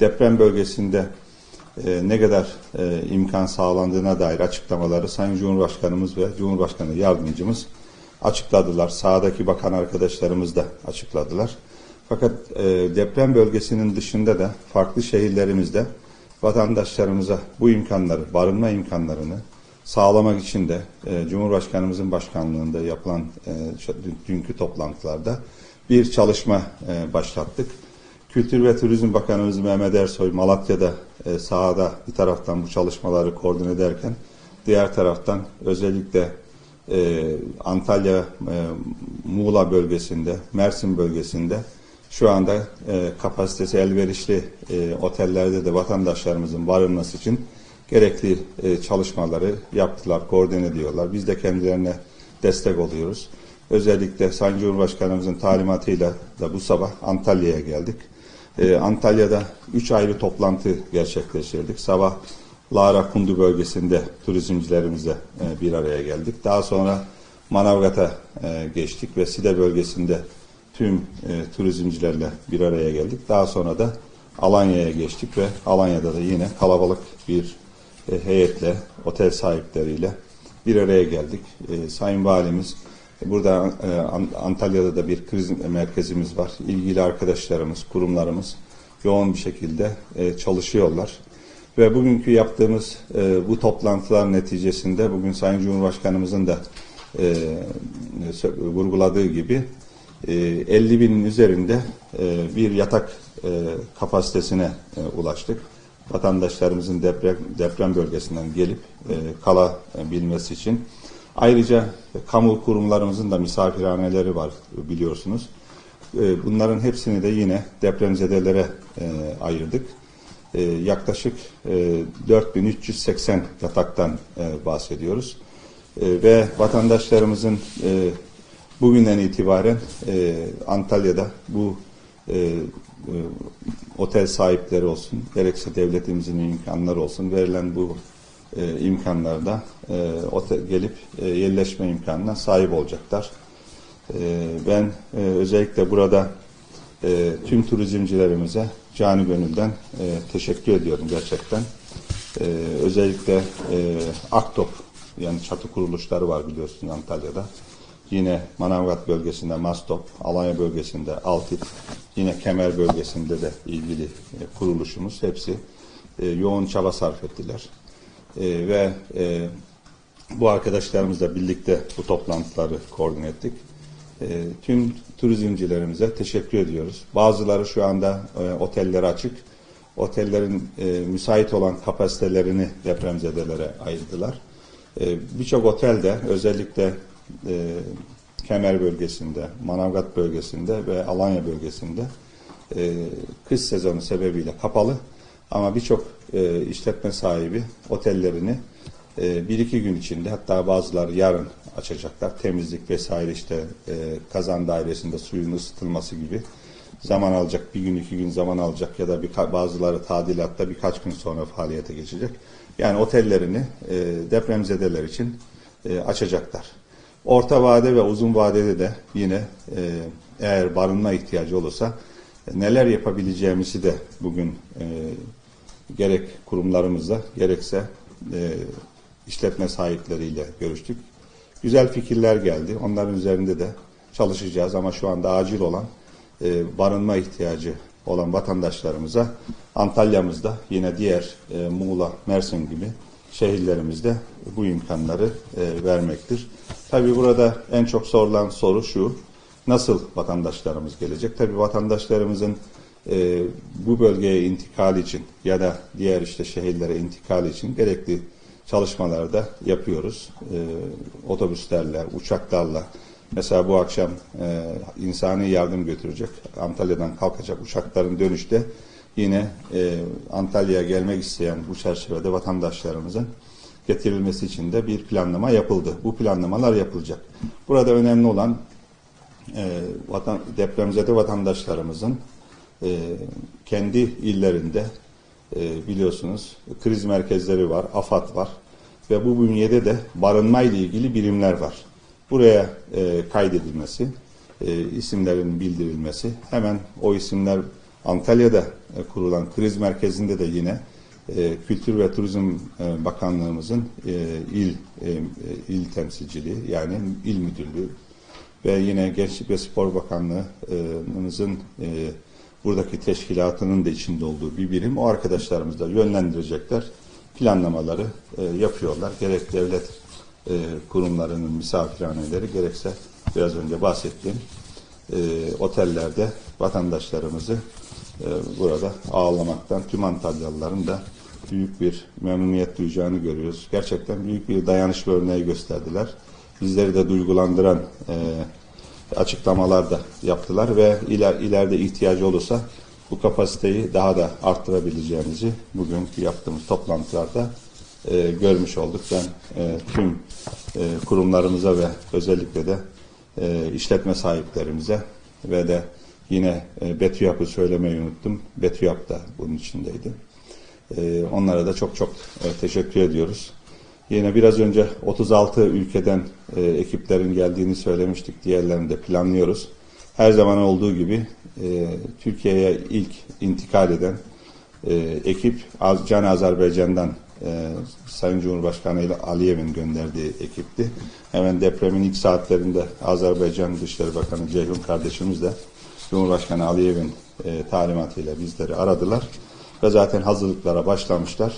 deprem bölgesinde e, ne kadar e, imkan sağlandığına dair açıklamaları Sayın Cumhurbaşkanımız ve Cumhurbaşkanı yardımcımız açıkladılar. Sahadaki bakan arkadaşlarımız da açıkladılar. Fakat e, deprem bölgesinin dışında da farklı şehirlerimizde vatandaşlarımıza bu imkanları, barınma imkanlarını sağlamak için de e, Cumhurbaşkanımızın başkanlığında yapılan e, dün- dünkü toplantılarda bir çalışma e, başlattık. Kültür ve Turizm Bakanımız Mehmet Ersoy Malatya'da e, sahada bir taraftan bu çalışmaları koordine ederken diğer taraftan özellikle e, Antalya, e, Muğla bölgesinde, Mersin bölgesinde şu anda e, kapasitesi elverişli e, otellerde de vatandaşlarımızın barınması için gerekli e, çalışmaları yaptılar, koordine ediyorlar. Biz de kendilerine destek oluyoruz. Özellikle Sayın Cumhurbaşkanımızın talimatıyla da bu sabah Antalya'ya geldik. E, Antalya'da üç ayrı toplantı gerçekleştirdik. Sabah Lara Kundu bölgesinde turizmcilerimizle e, bir araya geldik. Daha sonra Manavgat'a e, geçtik ve Side bölgesinde tüm e, turizmcilerle bir araya geldik. Daha sonra da Alanya'ya geçtik ve Alanya'da da yine kalabalık bir e, heyetle, otel sahipleriyle bir araya geldik. E, Sayın Valimiz, burada e, An- Antalya'da da bir kriz merkezimiz var. İlgili arkadaşlarımız, kurumlarımız yoğun bir şekilde e, çalışıyorlar. Ve bugünkü yaptığımız e, bu toplantılar neticesinde bugün Sayın Cumhurbaşkanımızın da e, vurguladığı gibi e, 50 binin üzerinde e, bir yatak e, kapasitesine e, ulaştık. Vatandaşlarımızın deprem, deprem bölgesinden gelip e, kalabilmesi için. Ayrıca kamu kurumlarımızın da misafirhaneleri var biliyorsunuz. E, bunların hepsini de yine depremzedelere e, ayırdık. E, yaklaşık e, 4380 yataktan e, bahsediyoruz. E, ve vatandaşlarımızın e, bugünden itibaren e, Antalya'da bu e, e, otel sahipleri olsun, gerekse devletimizin imkanları olsun, verilen bu e, imkanlarda e, gelip e, yerleşme imkanına sahip olacaklar. E, ben e, özellikle burada tüm turizmcilerimize cani gönülden teşekkür ediyorum gerçekten. Özellikle Aktop yani çatı kuruluşları var biliyorsunuz Antalya'da. Yine Manavgat bölgesinde Mastop, Alanya bölgesinde Altit, yine Kemer bölgesinde de ilgili kuruluşumuz hepsi yoğun çaba sarf ettiler. E, ve e, bu arkadaşlarımızla birlikte bu toplantıları koordine ettik. E, tüm turizmcilerimize teşekkür ediyoruz. Bazıları şu anda e, otelleri açık. Otellerin e, müsait olan kapasitelerini depremzedelere ayırdılar. E, Birçok otelde özellikle e, Kemer bölgesinde, Manavgat bölgesinde ve Alanya bölgesinde e, kış sezonu sebebiyle kapalı. Ama birçok e, işletme sahibi otellerini e, bir iki gün içinde hatta bazıları yarın açacaklar. Temizlik vesaire işte e, kazan dairesinde suyun ısıtılması gibi zaman alacak. Bir gün iki gün zaman alacak ya da bir, bazıları tadilatta birkaç gün sonra faaliyete geçecek. Yani otellerini e, depremzedeler için e, açacaklar. Orta vade ve uzun vadede de yine e, eğer barınma ihtiyacı olursa neler yapabileceğimizi de bugün e, gerek kurumlarımızla gerekse e, işletme sahipleriyle görüştük. Güzel fikirler geldi. Onların üzerinde de çalışacağız ama şu anda acil olan e, barınma ihtiyacı olan vatandaşlarımıza Antalya'mızda yine diğer e, Muğla, Mersin gibi şehirlerimizde bu imkanları e, vermektir. Tabii burada en çok sorulan soru şu, nasıl vatandaşlarımız gelecek? Tabii vatandaşlarımızın e, bu bölgeye intikal için ya da diğer işte şehirlere intikal için gerekli çalışmaları da yapıyoruz. E, otobüslerle, uçaklarla. Mesela bu akşam e, insani yardım götürecek. Antalya'dan kalkacak uçakların dönüşte yine e, Antalya'ya gelmek isteyen bu çerçevede vatandaşlarımızın getirilmesi için de bir planlama yapıldı. Bu planlamalar yapılacak. Burada önemli olan e, vatan, depremzede vatandaşlarımızın e, kendi illerinde e, biliyorsunuz kriz merkezleri var, AFAD var ve bu bünyede de barınma ile ilgili birimler var. Buraya e, kaydedilmesi, e, isimlerin bildirilmesi, hemen o isimler Antalya'da e, kurulan kriz merkezinde de yine e, Kültür ve Turizm e, Bakanlığımızın e, il e, e, il temsilciliği yani il müdürlüğü ve yine Gençlik ve Spor Bakanlığımızın e, buradaki teşkilatının da içinde olduğu bir birim. O arkadaşlarımız da yönlendirecekler. Planlamaları e, yapıyorlar. Gerek devlet e, kurumlarının misafirhaneleri gerekse biraz önce bahsettiğim e, otellerde vatandaşlarımızı e, burada ağırlamaktan tüm Antalyalıların da büyük bir memnuniyet duyacağını görüyoruz. Gerçekten büyük bir dayanışma örneği gösterdiler. Bizleri de duygulandıran e, açıklamalar da yaptılar ve iler, ileride ihtiyacı olursa bu kapasiteyi daha da arttırabileceğimizi bugünkü yaptığımız toplantılarda e, görmüş olduk. Ben e, tüm e, kurumlarımıza ve özellikle de e, işletme sahiplerimize ve de yine e, BETÜYAP'ı söylemeyi unuttum. BETÜYAP da bunun içindeydi. E, onlara da çok çok e, teşekkür ediyoruz. Yine biraz önce 36 ülkeden e, ekiplerin geldiğini söylemiştik. Diğerlerini de planlıyoruz. Her zaman olduğu gibi e, Türkiye'ye ilk intikal eden e, ekip Can Azerbaycan'dan e, Sayın Cumhurbaşkanı ile Aliyev'in gönderdiği ekipti. Hemen depremin ilk saatlerinde Azerbaycan Dışişleri Bakanı Ceyhun kardeşimiz de Cumhurbaşkanı Aliyev'in e, talimatıyla bizleri aradılar ve zaten hazırlıklara başlamışlar.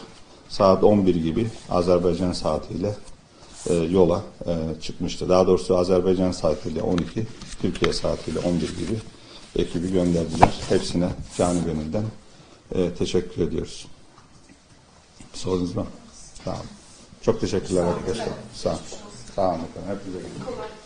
Saat 11 gibi Azerbaycan saatiyle e, yola e, çıkmıştı. Daha doğrusu Azerbaycan saatiyle 12, Türkiye saatiyle 11 gibi ekibi gönderdiler. Hepsine canı gönülden e, teşekkür ediyoruz. Sorunuz var mı? Sağ olun. Çok teşekkürler arkadaşlar. Sağ olun. Sağ olun efendim. Hepinize iyi.